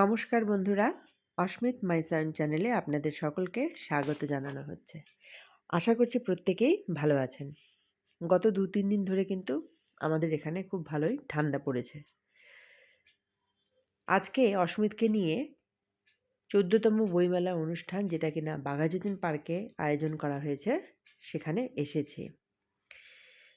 নমস্কার বন্ধুরা, অস্মিত মাইসান চ্যানেলে আপনাদের সকলকে স্বাগত জানানো হচ্ছে। আশা করছি প্রত্যেকেই ভালো আছেন। গত দু তিন দিন ধরে কিন্তু আমাদের এখানে খুব ভালোই ঠান্ডা পড়েছে। আজকে অস্মিতকে নিয়ে চোদ্দতম বইমেলা অনুষ্ঠান যেটা কিনা বাঘাযতীন পার্কে আয়োজন করা হয়েছে, সেখানে এসেছি।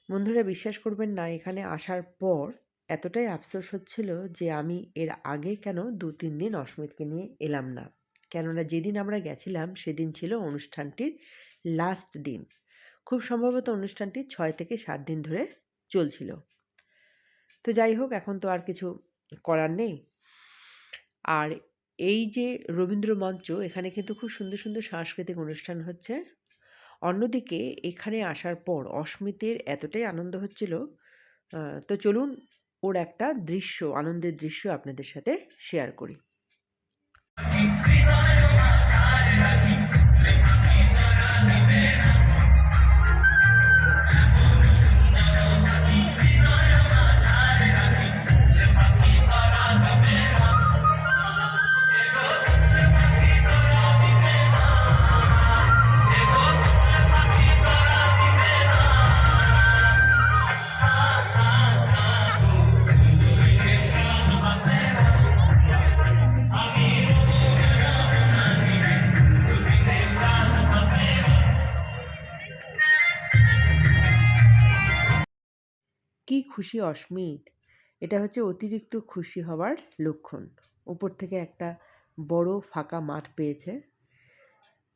বন্ধুরা, বিশ্বাস করবেন না, এখানে আসার পর এতটাই আফসোস হচ্ছিল যে আমি এর আগে কেন দু, তিন দিন অস্মিতকে নিয়ে এলাম না। কেননা যেদিন আমরা গেছিলাম সেদিন ছিল অনুষ্ঠানটির লাস্ট দিন। খুব সম্ভবত অনুষ্ঠানটি ছয় থেকে সাত দিন ধরে চলছিল। তো যাই হোক, এখন তো আর কিছু করার নেই। আর এই যে রবীন্দ্র মঞ্চ, এখানে কিন্তু খুব সুন্দর সুন্দর সাংস্কৃতিক অনুষ্ঠান হচ্ছে। অন্যদিকে এখানে আসার পর অস্মিতের এতটাই আনন্দ হচ্ছিল তো চলুন ওর একটা দৃশ্য আনন্দের দৃশ্য আপনাদের সাথে শেয়ার করি। খুশি অস্মিত। এটা হচ্ছে অতিরিক্ত খুশি হওয়ার লক্ষণ। উপর থেকে একটা বড় ফাঁকা মাঠ পেয়েছে।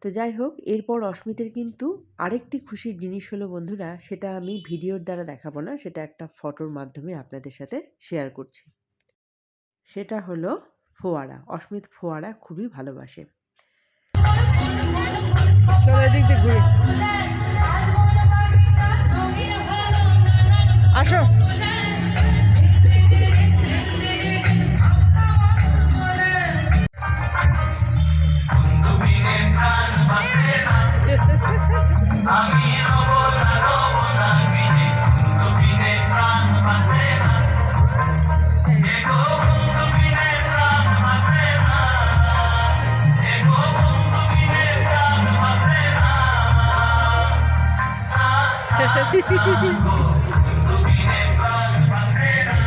তো যাই হোক, এরপর অস্মিতের কিন্তু আরেকটি খুশির জিনিস হলো, বন্ধুরা, সেটা আমি ভিডিওর দ্বারা দেখাবো না, সেটা একটা ফটোর মাধ্যমে আপনাদের সাথে শেয়ার করছি। সেটা হলো ফোয়ারা। অস্মিত ফোয়ারা খুবই ভালোবাসে। আসো।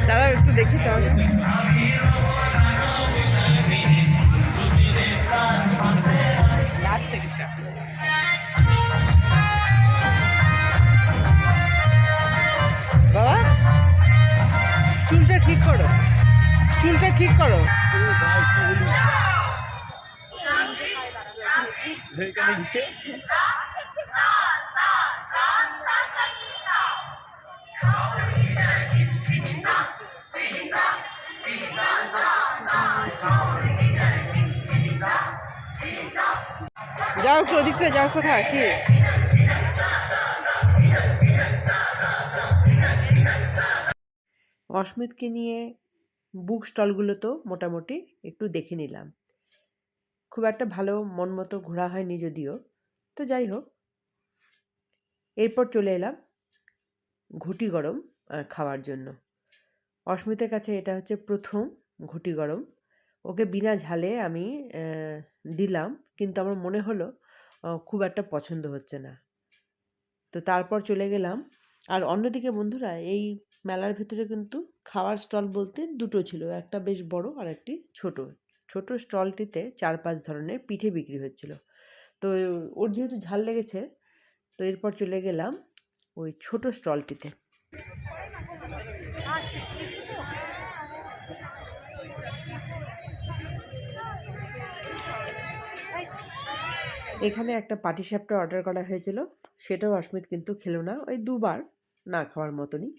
দাঁড়াও একটু দেখি তাহলে। চুলটা ঠিক করো। যাও একটু ওদিকটা যাও কোথায়? কি? অস্মিতকে নিয়ে বুক স্টলগুলো তো মোটামুটি একটু দেখে নিলাম। খুব একটা ভালো মন মতো ঘোরা হয়নি যদিও, তো যাই হোক। এরপর চলে এলাম ঘুটি গরম খাওয়ার জন্য। অস্মিতের কাছে এটা হচ্ছে প্রথম ঘুটি গরম। ওকে বিনা ঝালে আমি দিলাম, কিন্তু আমার মনে হলো খুব একটা পছন্দ হচ্ছে না। তো তারপর চলে গেলাম। আর অন্যদিকে বন্ধুরা, এই মেলার ভিতরে কিন্তু খাওয়ার স্টল বলতে দুটো ছিল, একটা বেশ বড় আর একটি ছোট। ছোট স্টলটিতে চার পাঁচ ধরনের পিঠে বিক্রি হচ্ছিল। তো ওর যেহেতু ঝাল লেগেছে, তো এরপর চলে গেলাম ওই ছোট স্টলটিতে। এখানে একটা পাটিসাপটা অর্ডার করা হয়েছিল, সেটাও অস্মিত কিন্তু খেলো না, ওই দুবার না খাওয়ার মতনই।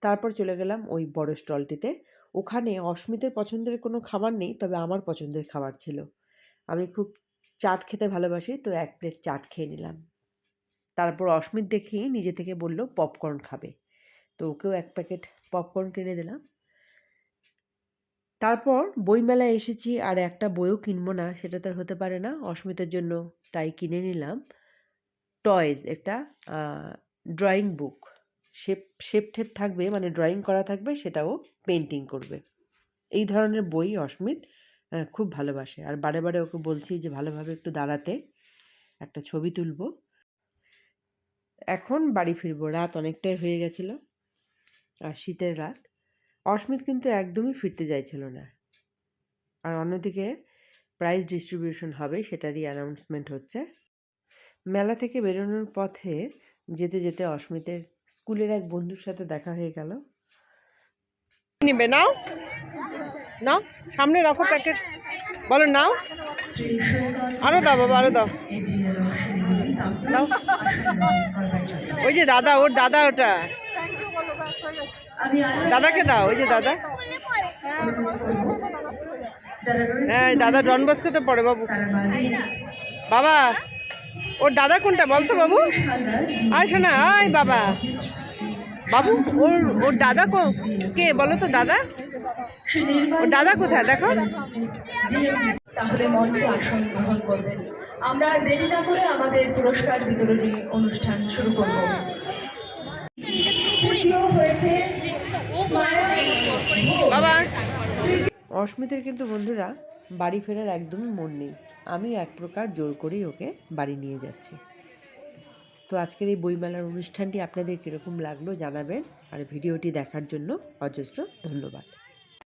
তারপর চলে গেলাম ওই বড় স্টলটিতে। ওখানে অস্মিতের পছন্দের কোনো খাবার নেই, তবে আমার পছন্দের খাবার ছিল। আমি খুব চাট খেতে ভালোবাসি, তো এক প্লেট চাট খেয়ে নিলাম। তারপর অস্মিত দেখেই নিজে থেকে বলল, পপকর্ন খাবে। তো ওকেও এক প্যাকেট পপকর্ন কিনে দিলাম। তারপর বইমেলায় এসেছি আর একটা বইও কিনবো না, সেটা তো হতে পারে না। অস্মিতার জন্য তাই কিনে নিলাম। টয়েজ, একটা ড্রয়িং বুক। শেপ শেপটেড থাকবে মানে ড্রয়িং করা থাকবে, সেটাও পেন্টিং করবে। এই ধরনের বই অস্মিত খুব ভালোবাসে। আর বারে বারে ওকে বলছি যে, ভালোভাবে একটু দাঁড়াতে, একটা ছবি তুলবো। এখন বাড়ি ফিরবো। রাত অনেকটাই হয়ে গেছিল, আর শীতের রাত। অস্মিত কিন্তু একদমই ফিরতে চাইছিল না। আর অন্যদিকে প্রাইজ ডিস্ট্রিবিউশন হবে, সেটারই অ্যানাউন্সমেন্ট হচ্ছে। মেলা থেকে বেরোনোর পথে যেতে যেতে অস্মিতের স্কুলের এক বন্ধুর সাথে দেখা হয়ে গেল। নিবে, নাও। নাও, সামনে রাখো প্যাকেট। বলো, নাও। আরও দাও, বাবা, আরও দাও। দাও ওই যে দাদা, ওর দাদা ওটা। দাদাকে দাও, ওই যে দাদা। হ্যাঁ দাদা ডন বস্কোতে পড়ে, বাবু। বাবা ওর দাদা কোনটা বলতো বাবু? আয় শোনা আয় বাবা। বাবু ওর ওর দাদা কো কে বলো তো দাদা? ওর দাদা কোথায়? দেখো। তাহলে মঞ্চে আসন গ্রহণ করবেন আমরা দেরি না করে আমাদের পুরস্কার বিতরণী অনুষ্ঠান শুরু করব। হয়েছে বাবা। অস্মিতের কিন্তু বন্ধুরা বাড়ি ফেরার একদমই মন নেই। আমি এক প্রকার জোর করেই ওকে বাড়ি নিয়ে যাচ্ছি। তো আজকের এই বইমেলার অনুষ্ঠানটি আপনাদের কীরকম লাগল জানাবেন। আর ভিডিওটি দেখার জন্য অজস্র ধন্যবাদ।